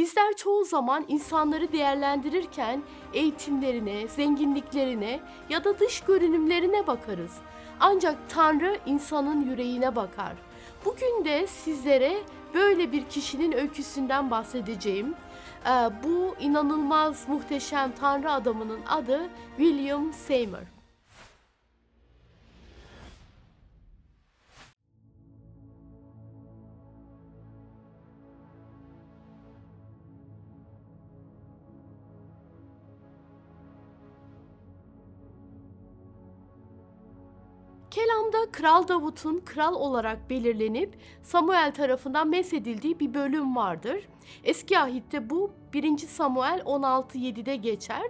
Bizler çoğu zaman insanları değerlendirirken eğitimlerine, zenginliklerine ya da dış görünümlerine bakarız. Ancak Tanrı insanın yüreğine bakar. Bugün de sizlere böyle bir kişinin öyküsünden bahsedeceğim. Ee, Bu inanılmaz muhteşem Tanrı adamının adı William Seymour. Kelam'da Kral Davut'un kral olarak belirlenip Samuel tarafından mesedildiği bir bölüm vardır. Eski ahitte bu 1. Samuel 16.7'de geçer.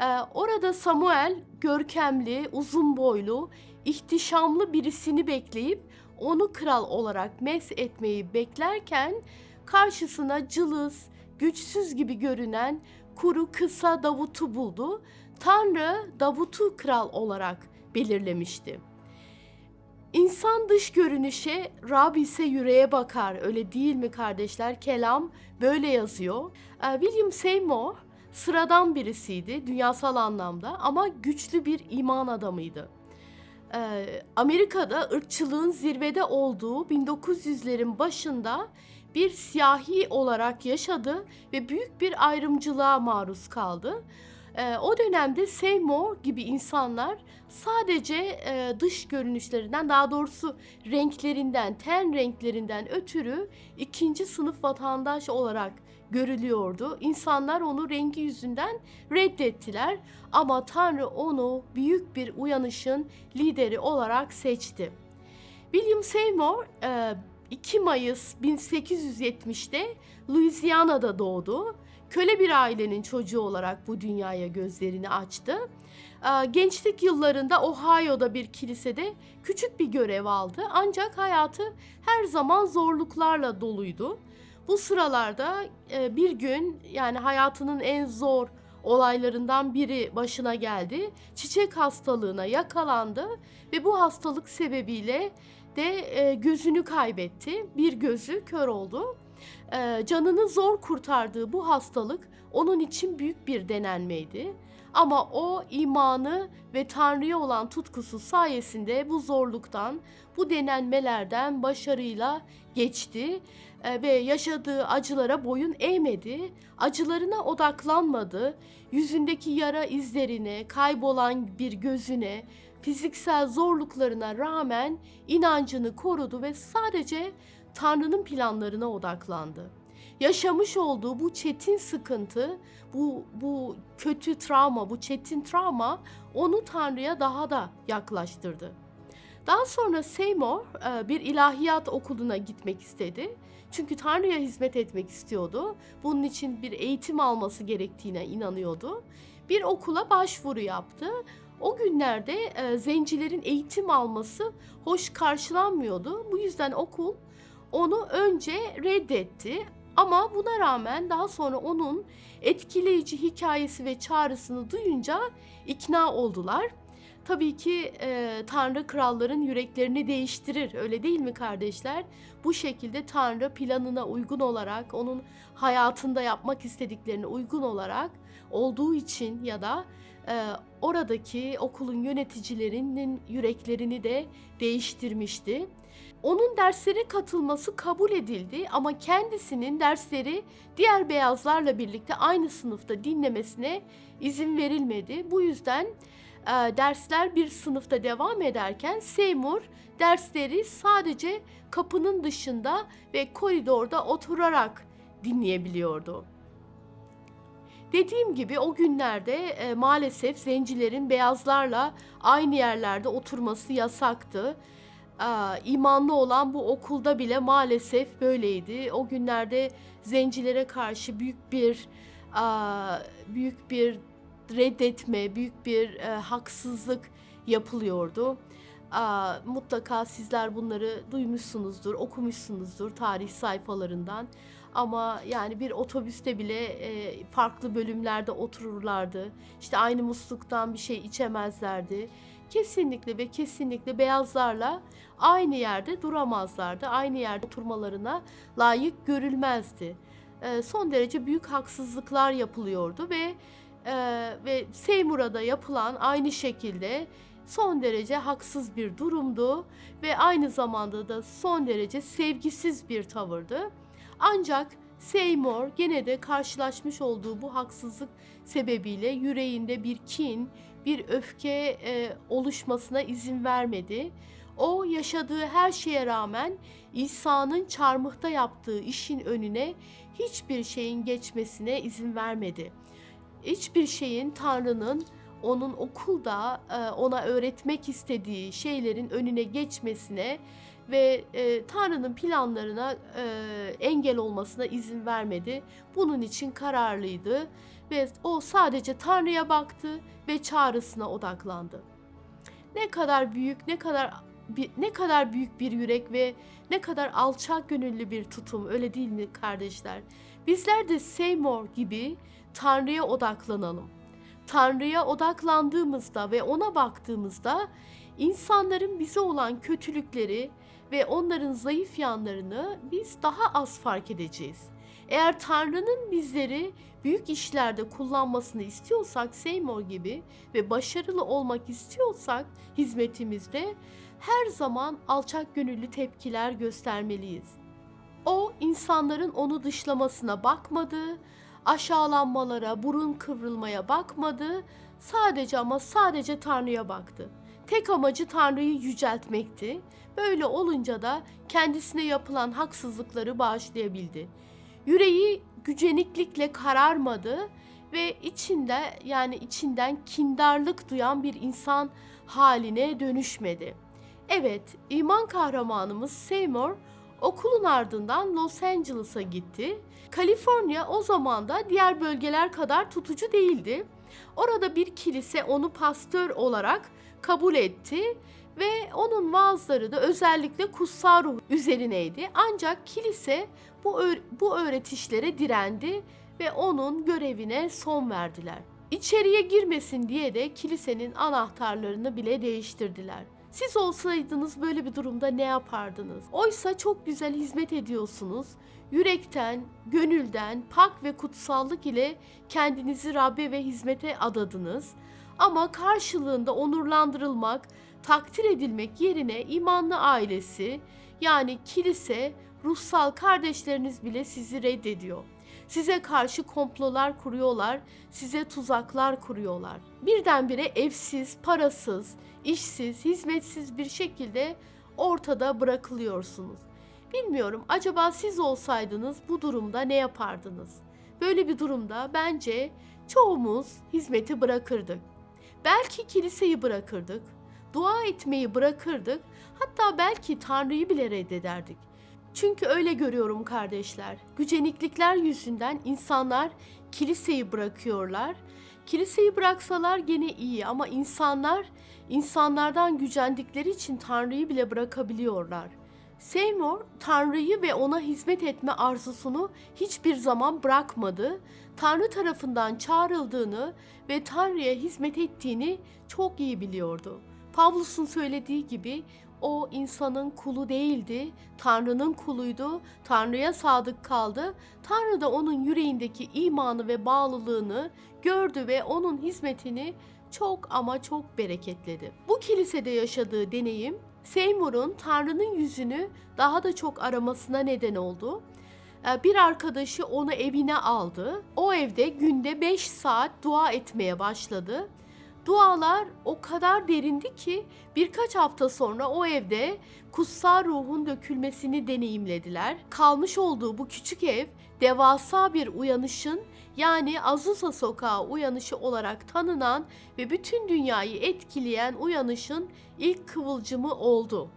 Ee, orada Samuel görkemli, uzun boylu, ihtişamlı birisini bekleyip onu kral olarak mes etmeyi beklerken karşısına cılız, güçsüz gibi görünen kuru kısa Davut'u buldu. Tanrı Davut'u kral olarak belirlemişti. İnsan dış görünüşe, Rab ise yüreğe bakar. Öyle değil mi kardeşler? Kelam böyle yazıyor. Ee, William Seymour sıradan birisiydi dünyasal anlamda ama güçlü bir iman adamıydı. Ee, Amerika'da ırkçılığın zirvede olduğu 1900'lerin başında bir siyahi olarak yaşadı ve büyük bir ayrımcılığa maruz kaldı. Ee, o dönemde Seymour gibi insanlar sadece e, dış görünüşlerinden daha doğrusu renklerinden, ten renklerinden ötürü ikinci sınıf vatandaş olarak görülüyordu. İnsanlar onu rengi yüzünden reddettiler ama Tanrı onu büyük bir uyanışın lideri olarak seçti. William Seymour e, 2 Mayıs 1870'te Louisiana'da doğdu. Köle bir ailenin çocuğu olarak bu dünyaya gözlerini açtı. Gençlik yıllarında Ohio'da bir kilisede küçük bir görev aldı ancak hayatı her zaman zorluklarla doluydu. Bu sıralarda e, bir gün yani hayatının en zor olaylarından biri başına geldi. Çiçek hastalığına yakalandı ve bu hastalık sebebiyle de e, gözünü kaybetti. Bir gözü kör oldu. E, canını zor kurtardığı bu hastalık onun için büyük bir denenmeydi. Ama o imanı ve Tanrı'ya olan tutkusu sayesinde bu zorluktan, bu denenmelerden başarıyla geçti e, ve yaşadığı acılara boyun eğmedi, acılarına odaklanmadı, yüzündeki yara izlerine, kaybolan bir gözüne, fiziksel zorluklarına rağmen inancını korudu ve sadece Tanrı'nın planlarına odaklandı. Yaşamış olduğu bu çetin sıkıntı, bu bu kötü travma, bu çetin travma onu Tanrı'ya daha da yaklaştırdı. Daha sonra Seymour e, bir ilahiyat okuluna gitmek istedi. Çünkü Tanrı'ya hizmet etmek istiyordu. Bunun için bir eğitim alması gerektiğine inanıyordu. Bir okula başvuru yaptı. O günlerde e, zencilerin eğitim alması hoş karşılanmıyordu. Bu yüzden okul onu önce reddetti ama buna rağmen daha sonra onun etkileyici hikayesi ve çağrısını duyunca ikna oldular. Tabii ki e, Tanrı kralların yüreklerini değiştirir öyle değil mi kardeşler? Bu şekilde Tanrı planına uygun olarak onun hayatında yapmak istediklerine uygun olarak olduğu için ya da e, oradaki okulun yöneticilerinin yüreklerini de değiştirmişti. Onun derslere katılması kabul edildi ama kendisinin dersleri diğer beyazlarla birlikte aynı sınıfta dinlemesine izin verilmedi. Bu yüzden e, dersler bir sınıfta devam ederken Seymour dersleri sadece kapının dışında ve koridorda oturarak dinleyebiliyordu. Dediğim gibi o günlerde e, maalesef zencilerin beyazlarla aynı yerlerde oturması yasaktı. Aa, imanlı olan bu okulda bile maalesef böyleydi. O günlerde zencilere karşı büyük bir aa, büyük bir reddetme, büyük bir e, haksızlık yapılıyordu. Aa, mutlaka sizler bunları duymuşsunuzdur, okumuşsunuzdur tarih sayfalarından. Ama yani bir otobüste bile e, farklı bölümlerde otururlardı. İşte aynı musluktan bir şey içemezlerdi. Kesinlikle ve kesinlikle beyazlarla aynı yerde duramazlardı. Aynı yerde oturmalarına layık görülmezdi. e, son derece büyük haksızlıklar yapılıyordu ve e, ve Seymour'a da yapılan aynı şekilde son derece haksız bir durumdu ve aynı zamanda da son derece sevgisiz bir tavırdı. Ancak Seymour gene de karşılaşmış olduğu bu haksızlık sebebiyle yüreğinde bir kin, bir öfke e, oluşmasına izin vermedi. O yaşadığı her şeye rağmen İsa'nın çarmıhta yaptığı işin önüne hiçbir şeyin geçmesine izin vermedi. Hiçbir şeyin Tanrı'nın onun okulda e, ona öğretmek istediği şeylerin önüne geçmesine ve e, Tanrı'nın planlarına e, engel olmasına izin vermedi. Bunun için kararlıydı ve o sadece Tanrı'ya baktı ve çağrısına odaklandı. Ne kadar büyük, ne kadar ne kadar büyük bir yürek ve ne kadar alçak gönüllü bir tutum öyle değil mi kardeşler? Bizler de Seymour gibi Tanrı'ya odaklanalım. Tanrı'ya odaklandığımızda ve ona baktığımızda insanların bize olan kötülükleri ve onların zayıf yanlarını biz daha az fark edeceğiz. Eğer Tanrı'nın bizleri büyük işlerde kullanmasını istiyorsak Seymour gibi ve başarılı olmak istiyorsak hizmetimizde her zaman alçak gönüllü tepkiler göstermeliyiz. O insanların onu dışlamasına bakmadı, aşağılanmalara, burun kıvrılmaya bakmadı. Sadece ama sadece Tanrı'ya baktı. Tek amacı Tanrı'yı yüceltmekti. Böyle olunca da kendisine yapılan haksızlıkları bağışlayabildi. Yüreği güceniklikle kararmadı ve içinde yani içinden kindarlık duyan bir insan haline dönüşmedi. Evet, iman kahramanımız Seymour okulun ardından Los Angeles'a gitti. Kaliforniya o zaman da diğer bölgeler kadar tutucu değildi. Orada bir kilise onu pastör olarak kabul etti ve onun vaazları da özellikle kutsal ruh üzerineydi. Ancak kilise bu, bu öğretişlere direndi ve onun görevine son verdiler. İçeriye girmesin diye de kilisenin anahtarlarını bile değiştirdiler. Siz olsaydınız böyle bir durumda ne yapardınız? Oysa çok güzel hizmet ediyorsunuz. Yürekten, gönülden, pak ve kutsallık ile kendinizi Rabbe ve hizmete adadınız. Ama karşılığında onurlandırılmak, takdir edilmek yerine imanlı ailesi yani kilise, ruhsal kardeşleriniz bile sizi reddediyor. Size karşı komplolar kuruyorlar, size tuzaklar kuruyorlar. Birdenbire evsiz, parasız, işsiz, hizmetsiz bir şekilde ortada bırakılıyorsunuz. Bilmiyorum acaba siz olsaydınız bu durumda ne yapardınız? Böyle bir durumda bence çoğumuz hizmeti bırakırdık. Belki kiliseyi bırakırdık, dua etmeyi bırakırdık, hatta belki Tanrı'yı bile reddederdik. Çünkü öyle görüyorum kardeşler. Güceniklikler yüzünden insanlar kiliseyi bırakıyorlar. Kiliseyi bıraksalar gene iyi ama insanlar insanlardan gücendikleri için Tanrı'yı bile bırakabiliyorlar. Seymour Tanrı'yı ve ona hizmet etme arzusunu hiçbir zaman bırakmadı. Tanrı tarafından çağrıldığını ve Tanrı'ya hizmet ettiğini çok iyi biliyordu. Pavlus'un söylediği gibi o insanın kulu değildi, Tanrı'nın kuluydu, Tanrı'ya sadık kaldı. Tanrı da onun yüreğindeki imanı ve bağlılığını gördü ve onun hizmetini çok ama çok bereketledi. Bu kilisede yaşadığı deneyim Seymour'un Tanrı'nın yüzünü daha da çok aramasına neden oldu. Ee, Bir arkadaşı onu evine aldı. O evde günde 5 saat dua etmeye başladı. Dualar o kadar derindi ki birkaç hafta sonra o evde kutsal ruhun dökülmesini deneyimlediler. Kalmış olduğu bu küçük ev devasa bir uyanışın yani Azusa Sokağı uyanışı olarak tanınan ve bütün dünyayı etkileyen uyanışın ilk kıvılcımı oldu.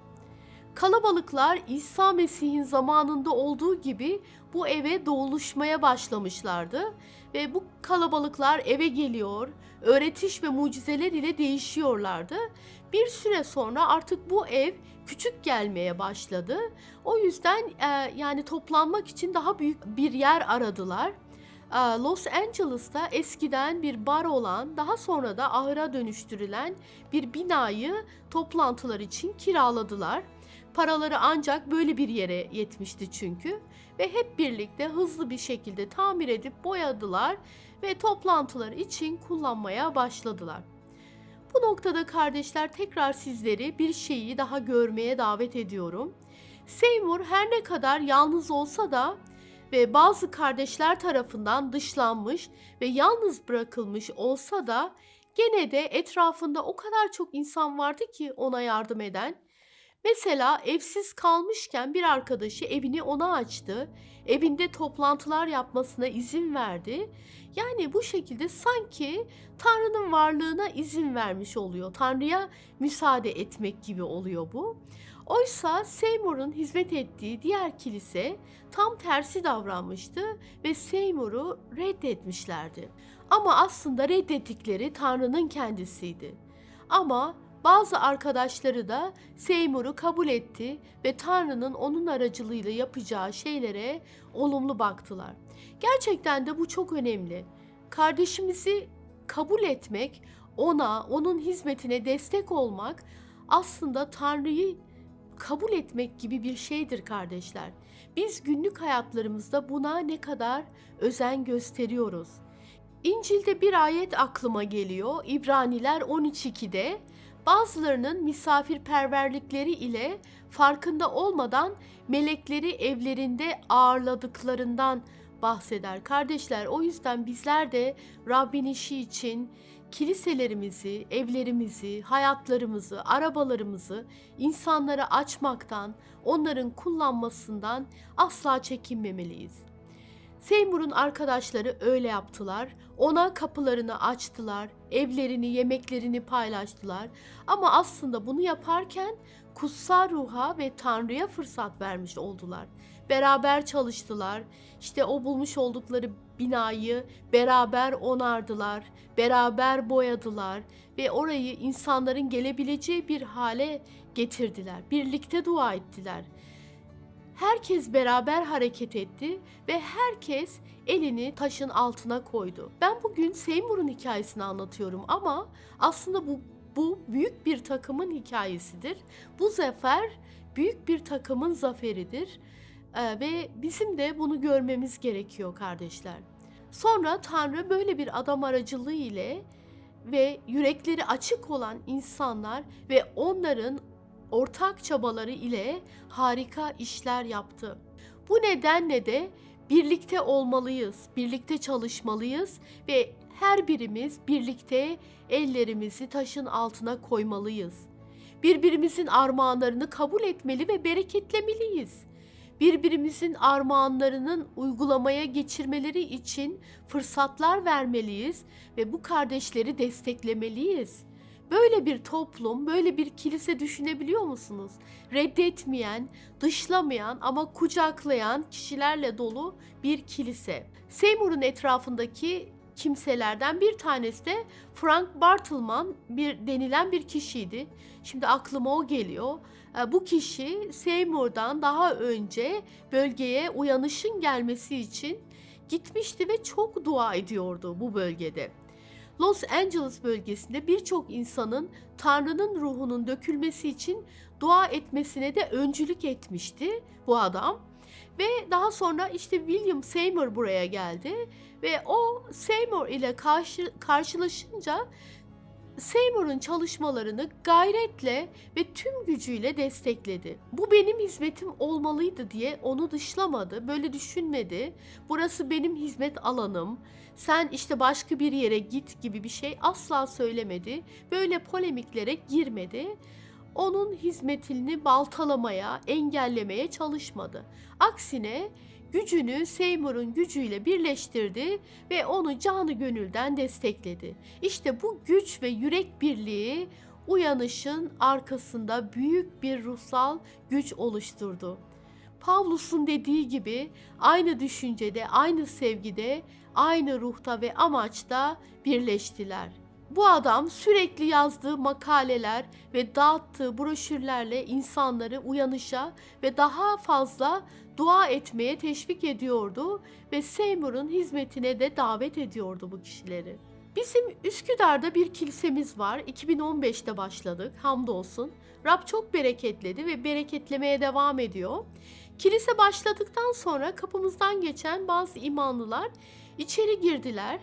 Kalabalıklar İsa Mesih'in zamanında olduğu gibi bu eve doğuluşmaya başlamışlardı ve bu kalabalıklar eve geliyor, öğretiş ve mucizeler ile değişiyorlardı. Bir süre sonra artık bu ev küçük gelmeye başladı. O yüzden e, yani toplanmak için daha büyük bir yer aradılar. E, Los Angeles'ta eskiden bir bar olan, daha sonra da ahıra dönüştürülen bir binayı toplantılar için kiraladılar. Paraları ancak böyle bir yere yetmişti çünkü ve hep birlikte hızlı bir şekilde tamir edip boyadılar ve toplantılar için kullanmaya başladılar. Bu noktada kardeşler tekrar sizleri bir şeyi daha görmeye davet ediyorum. Seymour her ne kadar yalnız olsa da ve bazı kardeşler tarafından dışlanmış ve yalnız bırakılmış olsa da gene de etrafında o kadar çok insan vardı ki ona yardım eden. Mesela evsiz kalmışken bir arkadaşı evini ona açtı. Evinde toplantılar yapmasına izin verdi. Yani bu şekilde sanki Tanrı'nın varlığına izin vermiş oluyor. Tanrı'ya müsaade etmek gibi oluyor bu. Oysa Seymour'un hizmet ettiği diğer kilise tam tersi davranmıştı ve Seymour'u reddetmişlerdi. Ama aslında reddettikleri Tanrı'nın kendisiydi. Ama bazı arkadaşları da Seymour'u kabul etti ve Tanrı'nın onun aracılığıyla yapacağı şeylere olumlu baktılar. Gerçekten de bu çok önemli. Kardeşimizi kabul etmek, ona, onun hizmetine destek olmak aslında Tanrı'yı kabul etmek gibi bir şeydir kardeşler. Biz günlük hayatlarımızda buna ne kadar özen gösteriyoruz. İncil'de bir ayet aklıma geliyor. İbraniler 13.2'de bazılarının misafirperverlikleri ile farkında olmadan melekleri evlerinde ağırladıklarından bahseder. Kardeşler o yüzden bizler de Rabbin işi için kiliselerimizi, evlerimizi, hayatlarımızı, arabalarımızı insanlara açmaktan, onların kullanmasından asla çekinmemeliyiz. Seymour'un arkadaşları öyle yaptılar. Ona kapılarını açtılar, evlerini, yemeklerini paylaştılar. Ama aslında bunu yaparken kutsal ruha ve Tanrı'ya fırsat vermiş oldular. Beraber çalıştılar. İşte o bulmuş oldukları binayı beraber onardılar, beraber boyadılar ve orayı insanların gelebileceği bir hale getirdiler. Birlikte dua ettiler. Herkes beraber hareket etti ve herkes elini taşın altına koydu. Ben bugün Seymour'un hikayesini anlatıyorum ama aslında bu bu büyük bir takımın hikayesidir. Bu zafer büyük bir takımın zaferidir. Ee, ve bizim de bunu görmemiz gerekiyor kardeşler. Sonra Tanrı böyle bir adam aracılığı ile ve yürekleri açık olan insanlar ve onların ortak çabaları ile harika işler yaptı. Bu nedenle de birlikte olmalıyız, birlikte çalışmalıyız ve her birimiz birlikte ellerimizi taşın altına koymalıyız. Birbirimizin armağanlarını kabul etmeli ve bereketlemeliyiz. Birbirimizin armağanlarının uygulamaya geçirmeleri için fırsatlar vermeliyiz ve bu kardeşleri desteklemeliyiz. Böyle bir toplum, böyle bir kilise düşünebiliyor musunuz? Reddetmeyen, dışlamayan ama kucaklayan kişilerle dolu bir kilise. Seymour'un etrafındaki kimselerden bir tanesi de Frank Bartleman bir denilen bir kişiydi. Şimdi aklıma o geliyor. E, Bu kişi Seymour'dan daha önce bölgeye uyanışın gelmesi için gitmişti ve çok dua ediyordu bu bölgede. Los Angeles bölgesinde birçok insanın Tanrı'nın ruhunun dökülmesi için dua etmesine de öncülük etmişti bu adam. Ve daha sonra işte William Seymour buraya geldi ve o Seymour ile karşı, karşılaşınca Seymour'un çalışmalarını gayretle ve tüm gücüyle destekledi. Bu benim hizmetim olmalıydı diye onu dışlamadı, böyle düşünmedi. Burası benim hizmet alanım. Sen işte başka bir yere git gibi bir şey asla söylemedi. Böyle polemiklere girmedi. Onun hizmetini baltalamaya, engellemeye çalışmadı. Aksine gücünü Seymour'un gücüyle birleştirdi ve onu canı gönülden destekledi. İşte bu güç ve yürek birliği uyanışın arkasında büyük bir ruhsal güç oluşturdu. Pavlus'un dediği gibi aynı düşüncede, aynı sevgide, aynı ruhta ve amaçta birleştiler. Bu adam sürekli yazdığı makaleler ve dağıttığı broşürlerle insanları uyanışa ve daha fazla dua etmeye teşvik ediyordu ve Seymour'un hizmetine de davet ediyordu bu kişileri. Bizim Üsküdar'da bir kilisemiz var. 2015'te başladık hamdolsun. Rab çok bereketledi ve bereketlemeye devam ediyor. Kilise başladıktan sonra kapımızdan geçen bazı imanlılar içeri girdiler.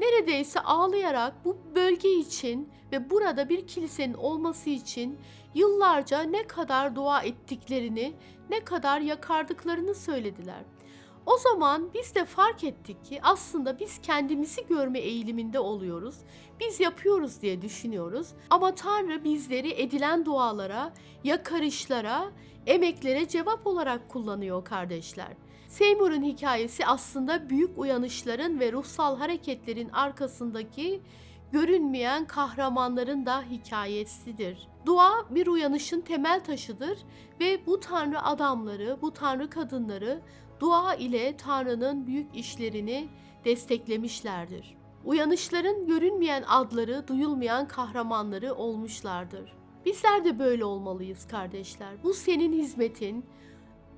Neredeyse ağlayarak bu bölge için ve burada bir kilisenin olması için yıllarca ne kadar dua ettiklerini, ne kadar yakardıklarını söylediler. O zaman biz de fark ettik ki aslında biz kendimizi görme eğiliminde oluyoruz. Biz yapıyoruz diye düşünüyoruz ama Tanrı bizleri edilen dualara, yakarışlara, emeklere cevap olarak kullanıyor kardeşler. Seymour'un hikayesi aslında büyük uyanışların ve ruhsal hareketlerin arkasındaki görünmeyen kahramanların da hikayesidir. Dua bir uyanışın temel taşıdır ve bu tanrı adamları, bu tanrı kadınları dua ile Tanrı'nın büyük işlerini desteklemişlerdir. Uyanışların görünmeyen adları, duyulmayan kahramanları olmuşlardır. Bizler de böyle olmalıyız kardeşler. Bu senin hizmetin, "Aa,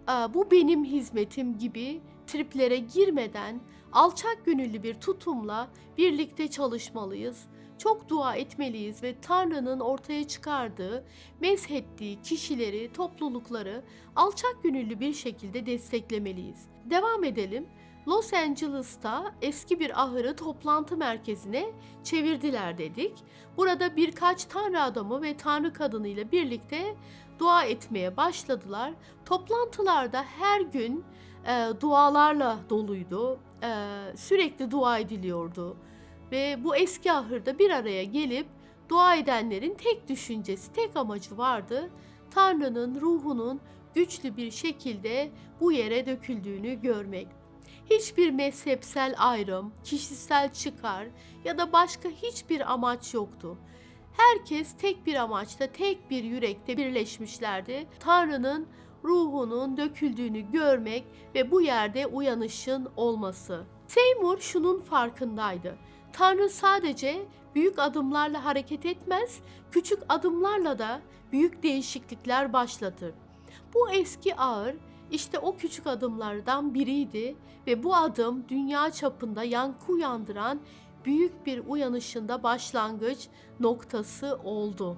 bu benim hizmetim gibi triplere girmeden alçak gönüllü bir tutumla birlikte çalışmalıyız. Çok dua etmeliyiz ve Tanrı'nın ortaya çıkardığı, mezhettiği kişileri, toplulukları alçak gönüllü bir şekilde desteklemeliyiz. Devam edelim. Los Angeles'ta eski bir ahırı toplantı merkezine çevirdiler dedik. Burada birkaç tanrı adamı ve tanrı kadınıyla birlikte dua etmeye başladılar. Toplantılarda her gün e, dualarla doluydu. E, sürekli dua ediliyordu. Ve bu eski ahırda bir araya gelip dua edenlerin tek düşüncesi, tek amacı vardı. Tanrı'nın ruhunun güçlü bir şekilde bu yere döküldüğünü görmek. Hiçbir mezhepsel ayrım, kişisel çıkar ya da başka hiçbir amaç yoktu. Herkes tek bir amaçta, tek bir yürekte birleşmişlerdi. Tanrı'nın ruhunun döküldüğünü görmek ve bu yerde uyanışın olması. Seymour şunun farkındaydı. Tanrı sadece büyük adımlarla hareket etmez, küçük adımlarla da büyük değişiklikler başlatır. Bu eski ağır işte o küçük adımlardan biriydi ve bu adım dünya çapında yankı uyandıran büyük bir uyanışında başlangıç noktası oldu.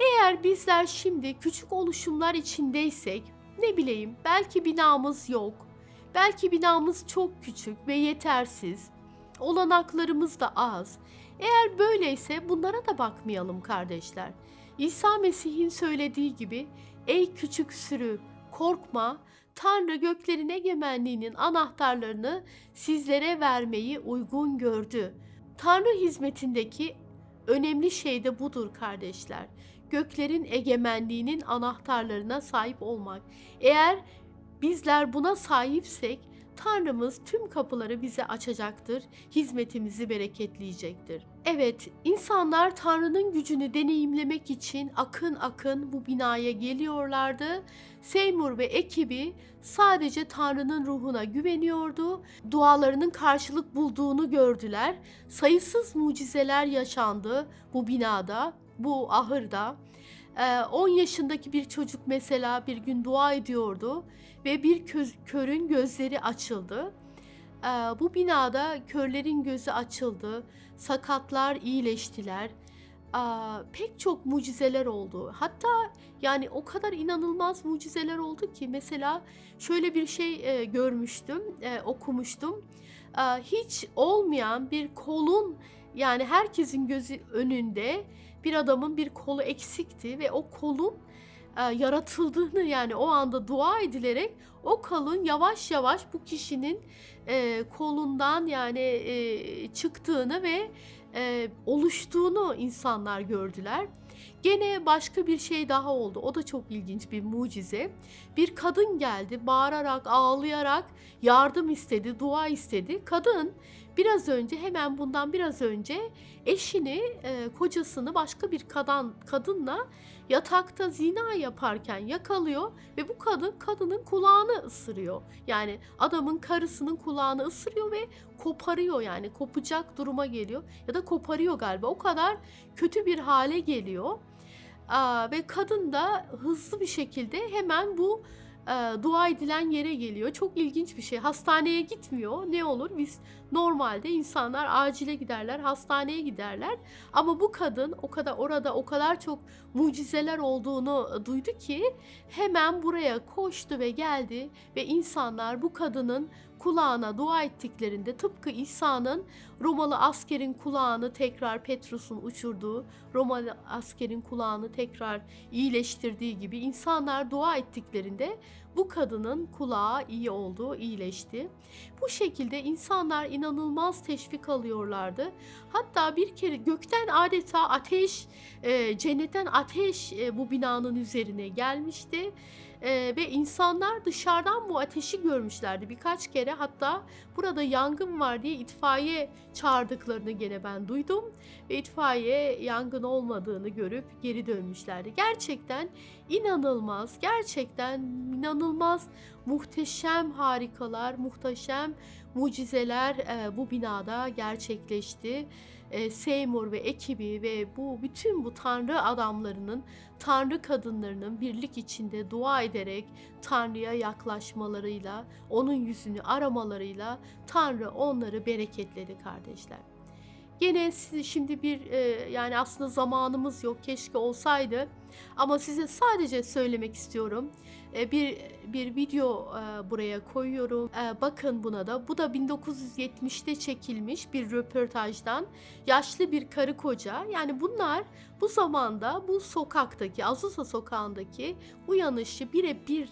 Eğer bizler şimdi küçük oluşumlar içindeysek, ne bileyim belki binamız yok, belki binamız çok küçük ve yetersiz, olanaklarımız da az. Eğer böyleyse bunlara da bakmayalım kardeşler. İsa Mesih'in söylediği gibi, ey küçük sürü korkma, Tanrı göklerin egemenliğinin anahtarlarını sizlere vermeyi uygun gördü. Tanrı hizmetindeki önemli şey de budur kardeşler. Göklerin egemenliğinin anahtarlarına sahip olmak. Eğer bizler buna sahipsek Tanrımız tüm kapıları bize açacaktır, hizmetimizi bereketleyecektir. Evet, insanlar Tanrı'nın gücünü deneyimlemek için akın akın bu binaya geliyorlardı. Seymour ve ekibi sadece Tanrı'nın ruhuna güveniyordu. Dualarının karşılık bulduğunu gördüler. Sayısız mucizeler yaşandı bu binada, bu ahırda. Ee, 10 yaşındaki bir çocuk mesela bir gün dua ediyordu ve bir köz- körün gözleri açıldı. Ee, bu binada körlerin gözü açıldı, sakatlar iyileştiler. Aa, pek çok mucizeler oldu. Hatta yani o kadar inanılmaz mucizeler oldu ki mesela şöyle bir şey e, görmüştüm, e, okumuştum. Aa, hiç olmayan bir kolun yani herkesin gözü önünde bir adamın bir kolu eksikti ve o kolun e, yaratıldığını yani o anda dua edilerek o kolun yavaş yavaş bu kişinin e, kolundan yani e, çıktığını ve e, oluştuğunu insanlar gördüler. Gene başka bir şey daha oldu. O da çok ilginç bir mucize. Bir kadın geldi bağırarak, ağlayarak yardım istedi, dua istedi. Kadın biraz önce hemen bundan biraz önce eşini, e, kocasını başka bir kadın kadınla yatakta zina yaparken yakalıyor ve bu kadın kadının kulağını ısırıyor. Yani adamın karısının kulağını ısırıyor ve koparıyor yani kopacak duruma geliyor ya da koparıyor galiba. O kadar kötü bir hale geliyor. Aa, ve kadın da hızlı bir şekilde hemen bu e, dua edilen yere geliyor. Çok ilginç bir şey. Hastaneye gitmiyor. Ne olur biz normalde insanlar acile giderler, hastaneye giderler. Ama bu kadın o kadar orada o kadar çok mucizeler olduğunu duydu ki hemen buraya koştu ve geldi ve insanlar bu kadının kulağına dua ettiklerinde tıpkı İsa'nın Romalı askerin kulağını tekrar Petrus'un uçurduğu, Romalı askerin kulağını tekrar iyileştirdiği gibi insanlar dua ettiklerinde bu kadının kulağı iyi oldu, iyileşti. Bu şekilde insanlar inanılmaz teşvik alıyorlardı. Hatta bir kere gökten adeta ateş, e, cennetten ateş e, bu binanın üzerine gelmişti. E, ve insanlar dışarıdan bu ateşi görmüşlerdi birkaç kere. Hatta burada yangın var diye itfaiye çağırdıklarını gene ben duydum. Ve itfaiye yangın olmadığını görüp geri dönmüşlerdi. Gerçekten inanılmaz, gerçekten inanılmaz muhteşem harikalar, muhteşem mucizeler e, bu binada gerçekleşti. E, Seymour ve ekibi ve bu bütün bu tanrı adamlarının, tanrı kadınlarının birlik içinde dua ederek Tanrı'ya yaklaşmalarıyla, onun yüzünü aramalarıyla Tanrı onları bereketledi kardeşler. Gene şimdi bir e, yani aslında zamanımız yok keşke olsaydı ama size sadece söylemek istiyorum. E, bir bir video e, buraya koyuyorum. E, bakın buna da. Bu da 1970'te çekilmiş bir röportajdan. Yaşlı bir karı koca. Yani bunlar bu zamanda bu sokaktaki Azusa sokağındaki uyanışı birebir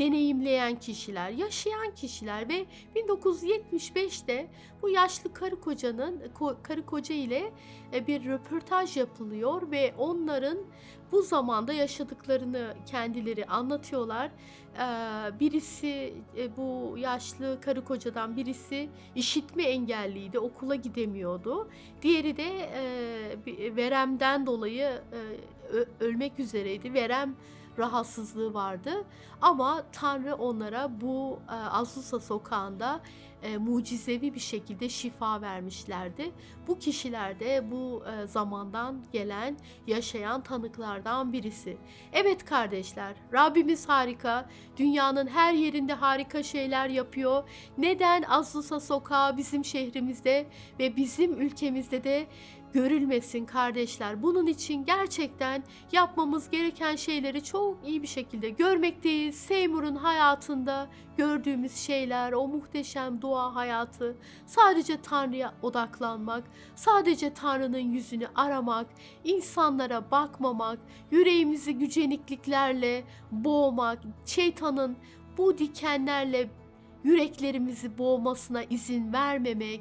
deneyimleyen kişiler, yaşayan kişiler ve 1975'te bu yaşlı karı kocanın ko- karı koca ile e, bir röportaj yapılıyor ve onların bu zamanda yaşadıklarını kendileri anlatıyorlar. Ee, birisi e, bu yaşlı karı kocadan birisi işitme engelliydi, okula gidemiyordu. Diğeri de e, veremden dolayı e, ölmek üzereydi. Verem rahatsızlığı vardı. Ama Tanrı onlara bu e, Azusa sokağında e, mucizevi bir şekilde şifa vermişlerdi. Bu kişiler de bu e, zamandan gelen, yaşayan tanıklardan birisi. Evet kardeşler, Rabbimiz harika. Dünyanın her yerinde harika şeyler yapıyor. Neden Azusa sokağı bizim şehrimizde ve bizim ülkemizde de görülmesin kardeşler. Bunun için gerçekten yapmamız gereken şeyleri çok iyi bir şekilde görmekteyiz. Seymour'un hayatında gördüğümüz şeyler, o muhteşem dua hayatı, sadece Tanrı'ya odaklanmak, sadece Tanrı'nın yüzünü aramak, insanlara bakmamak, yüreğimizi gücenikliklerle boğmak, şeytanın bu dikenlerle yüreklerimizi boğmasına izin vermemek,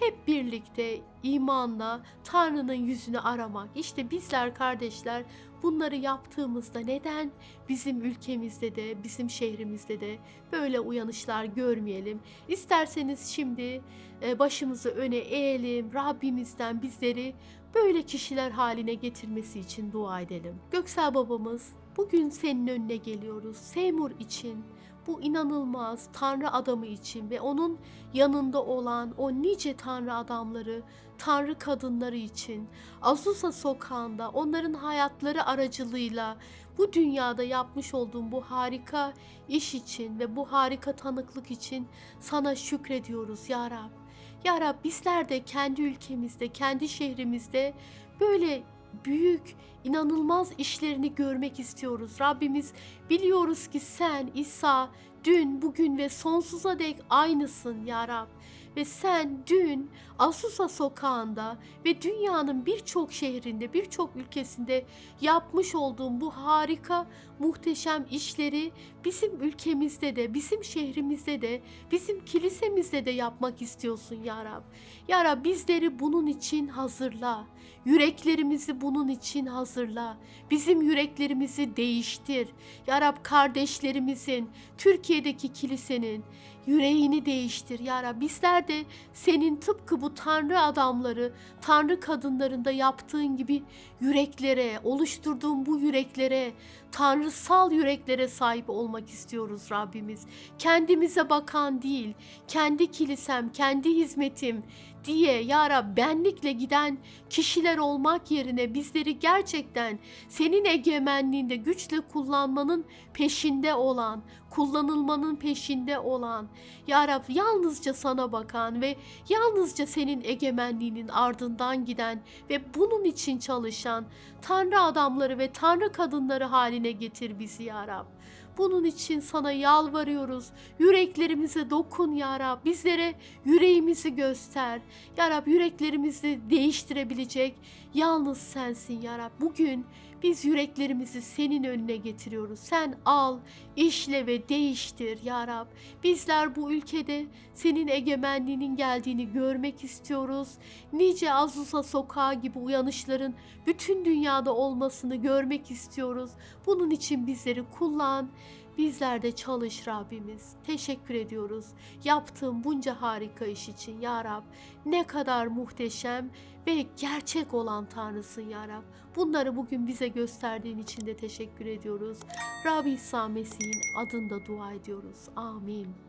hep birlikte imanla Tanrı'nın yüzünü aramak. İşte bizler kardeşler bunları yaptığımızda neden bizim ülkemizde de bizim şehrimizde de böyle uyanışlar görmeyelim? İsterseniz şimdi e, başımızı öne eğelim. Rabbimizden bizleri böyle kişiler haline getirmesi için dua edelim. Göksel babamız bugün senin önüne geliyoruz. Seymour için bu inanılmaz Tanrı adamı için ve onun yanında olan o nice Tanrı adamları, Tanrı kadınları için Azusa sokağında onların hayatları aracılığıyla bu dünyada yapmış olduğum bu harika iş için ve bu harika tanıklık için sana şükrediyoruz ya Rab. Ya Rab bizler de kendi ülkemizde, kendi şehrimizde böyle büyük, inanılmaz işlerini görmek istiyoruz. Rabbimiz biliyoruz ki sen İsa dün, bugün ve sonsuza dek aynısın ya Rab. Ve sen dün Asusa sokağında ve dünyanın birçok şehrinde, birçok ülkesinde yapmış olduğun bu harika, muhteşem işleri bizim ülkemizde de, bizim şehrimizde de, bizim kilisemizde de yapmak istiyorsun ya Rab. Ya Rab bizleri bunun için hazırla. Yüreklerimizi bunun için hazırla. Bizim yüreklerimizi değiştir. Ya Rab kardeşlerimizin, Türkiye'deki kilisenin yüreğini değiştir. Ya Rab bizler de senin tıpkı bu tanrı adamları, tanrı kadınlarında yaptığın gibi yüreklere, oluşturduğun bu yüreklere tanrısal yüreklere sahip olmak istiyoruz Rabbimiz. Kendimize bakan değil, kendi kilisem, kendi hizmetim diye ya Rab benlikle giden kişiler olmak yerine bizleri gerçekten senin egemenliğinde güçle kullanmanın peşinde olan, kullanılmanın peşinde olan, ya Rab yalnızca sana bakan ve yalnızca senin egemenliğinin ardından giden ve bunun için çalışan Tanrı adamları ve Tanrı kadınları haline getir bizi ya Rab. Bunun için sana yalvarıyoruz. Yüreklerimize dokun ya Rab. Bizlere yüreğimizi göster. Ya Rab yüreklerimizi değiştirebilecek yalnız sensin ya Rab. Bugün biz yüreklerimizi senin önüne getiriyoruz. Sen al, işle ve değiştir ya Rab. Bizler bu ülkede senin egemenliğinin geldiğini görmek istiyoruz. Nice Azusa sokağı gibi uyanışların bütün dünyada olmasını görmek istiyoruz. Bunun için bizleri kullan. Bizler de çalış Rabbimiz. Teşekkür ediyoruz. Yaptığın bunca harika iş için ya Rab. Ne kadar muhteşem ve gerçek olan Tanrısın ya Rab. Bunları bugün bize gösterdiğin için de teşekkür ediyoruz. Rabbi İsa Mesih'in adında dua ediyoruz. Amin.